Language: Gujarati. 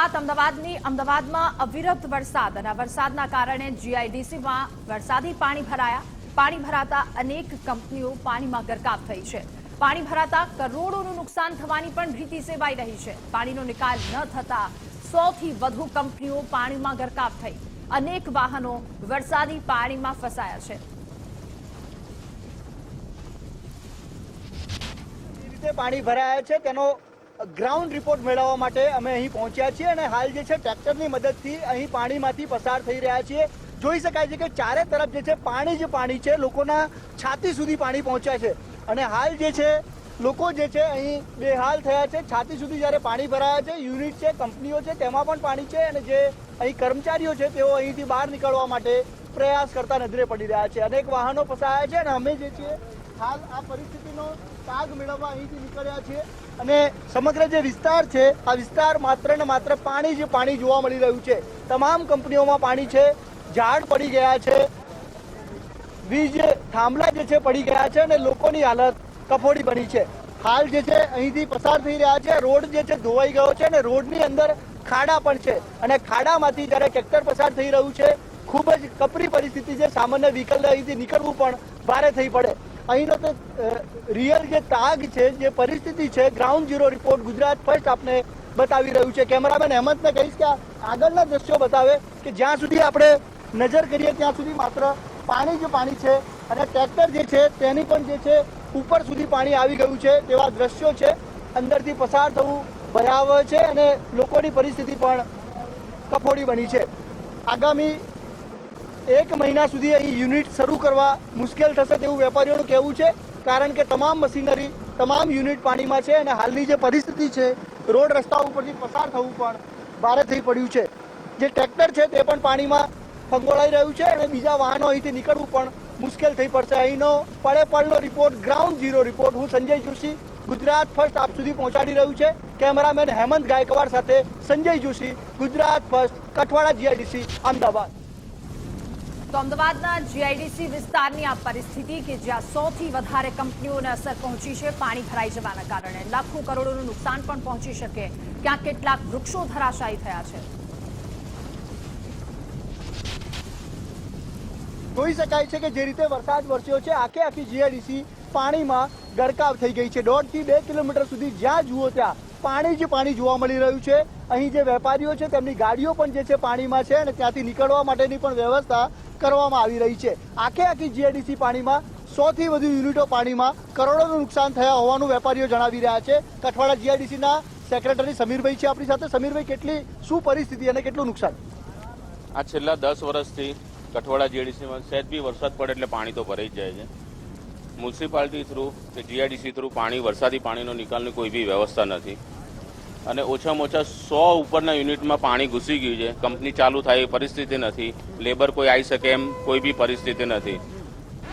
વાત અમદાવાદની. અમદાવાદમાં અવિરત વરસાદ અને વરસાદના કારણે જીઆઈડીસીમાં વરસાદી પાણી ભરાયા. પાણી ભરાતા અનેક કંપનીઓ પાણીમાં ગરકાવ થઈ છે. પાણી ભરાતા કરોડોનું નુકસાન થવાની પણ ભીતિ સેવાઈ રહી છે. પાણીનો નિકાલ ન થતા સોથી વધુ કંપનીઓ પાણીમાં ગરકાવ થઈ. અનેક વાહનો વરસાદી પાણીમાં ફસાયા છે. પાણી ભરાયા છે, તેનો ગ્રાઉન્ડ રિપોર્ટ મેળવવા માટે અમે અહીં પહોંચ્યા છીએ અને હાલ જે છે ટ્રેક્ટરની મદદથી અહીં પાણીમાંથી પસાર થઈ રહ્યા છીએ. જોઈ શકાય છે કે ચારે તરફ જે છે, પાણી જ પાણી છે, લોકોના છાતી સુધી પાણી પહોંચ્યા છે. અને હાલ જે છે, લોકો જે છે, અહીં બેહાલ થયા છે. છાતી સુધી જ્યારે પાણી ભરાયા છે, યુનિટ છે, કંપનીઓ છે, તેમાં પણ પાણી છે અને જે અહીં કર્મચારીઓ છે, તેઓ અહીંથી બહાર નીકળવા માટે પ્રયાસ કરતા નજરે પડી રહ્યા છે. અનેક વાહનો ફસાયા છે અને અમે જે છે હાલ આ પરિસ્થિતિનો તાગ મેળવવા અહીંથી નીકળ્યા છે અને સમગ્ર જે વિસ્તાર છે, આ વિસ્તાર માત્ર ને માત્ર પાણી જ પાણી જોવા મળી રહ્યું છે. તમામ કંપનીઓમાં પાણી છે, ઝાડ પડી ગયા છે, વીજ થાંભલા જે છે પડી ગયા છે અને લોકોની હાલત કફોડી બની છે. હાલ જે છે અહીંથી પસાર થઈ રહ્યા છે, રોડ જે છે ધોવાઈ ગયો છે અને રોડની અંદર ખાડા પણ છે. અને ખાડામાંથી જ્યારે ટ્રેક્ટર પસાર થઈ રહ્યું છે, ખૂબ જ કપરી પરિસ્થિતિ છે. સામાન્ય વ્હીકલ અહીંથી નીકળવું પણ ભારે થઈ પડે. અહીંનો તો રિયલ જે તાગ છે, જે પરિસ્થિતિ છે ground zero report Gujarat first આપને બતાવી રહ્યું છે. કેમેરામેન હેમંતને કહીશ કે આગળના દ્રશ્યો બતાવે કે જ્યાં સુધી આપણે નજર કરીએ ત્યાં સુધી માત્ર પાણી જ પાણી છે અને ટ્રેક્ટર જે છે તેની પણ જે છે ઉપર સુધી પાણી આવી ગયું છે તેવા દ્રશ્યો છે. અંદરથી પસાર થવું ભયાવહ છે અને લોકોની પરિસ્થિતિ પણ કફોડી બની છે. આગામી એક મહિના સુધી અહીં યુનિટ શરૂ કરવા મુશ્કેલ થશે તેવું વેપારીઓનું કહેવું છે. કારણ કે તમામ મશીનરી, તમામ યુનિટ પાણીમાં છે અને હાલની જે પરિસ્થિતિ છે, રોડ રસ્તા ઉપરથી પસાર થવું પણ ભારે થઈ પડ્યું છે. જે ટ્રેક્ટર છે તે પણ પાણીમાં ફંગોળાઈ રહ્યું છે અને બીજા વાહનો અહીંથી નીકળવું પણ મુશ્કેલ થઈ પડશે. અહીંનો પડે પળનો રિપોર્ટ, ગ્રાઉન્ડ ઝીરો રિપોર્ટ. હું સંજય જોશી, ગુજરાત ફર્સ્ટ આપ સુધી પહોંચાડી રહ્યું છે. કેમેરામેન હેમંત ગાયકવાડ સાથે સંજય જોશી, ગુજરાત ફર્સ્ટ, કઠવાડા જીઆઈડીસી, અમદાવાદ. તો અમદાવાદના જીઆઈડીસી વિસ્તારની આ પરિસ્થિતિ કે જ્યાં સૌથી વધારે કંપનીઓને અસર પહોંચી છે, પાણી ભરાઈ જવાના કારણે લાખો કરોડોનું નુકસાન પણ પહોંચી શકે. ક્યાંક કેટલાક વૃક્ષો ધરાશાયી થયા છે. જોઈ શકાય છે કે જે રીતે વરસાદ વરસ્યો છે, આખે આખી જીઆઈડીસી પાણીમાં ગરકાવ થઈ ગઈ છે. દોઢથી બે કિલોમીટર સુધી જ્યાં જુઓ ત્યાં પાણી જ પાણી જોવા મળી રહ્યું છે. અહીં જે વેપારીઓ છે, તેમની ગાડીઓ પણ જે છે પાણીમાં છે અને ત્યાંથી નીકળવા માટેની પણ વ્યવસ્થા કરવામાં આવી રહી છે. આખે આખી જીઆઈડીસી પાણીમાં, સોથી વધુ યુનિટો પાણીમાં કરોડોનું નુકસાન થયા હોવાનું વેપારીઓ જણાવી રહ્યા છે. કઠવાડા જીઆઈડીસીના સેક્રેટરી સમીરભાઈ છે આપણી સાથે. સમીરભાઈ, કેટલી, શું પરિસ્થિતિ અને કેટલું નુકસાન? આ છેલ્લા દસ વર્ષથી કઠવાડા જીઆઈડીસીમાં સહેજ બી વરસાદ પડે એટલે પાણી તો ભરાઈ જાય છે. મ્યુનિસિપાલિટી થ્રુ કે જીઆઈડીસી થ્રુ પાણી, વરસાદી પાણીનો નિકાલની કોઈ બી વ્યવસ્થા નથી. અને ઓછામાં ઓછા સો ઉપરના યુનિટમાં પાણી ઘૂસી ગયું છે. કંપની ચાલુ થાય એ પરિસ્થિતિ નથી. લેબર કોઈ આવી શકે એમ કોઈ બી પરિસ્થિતિ નથી.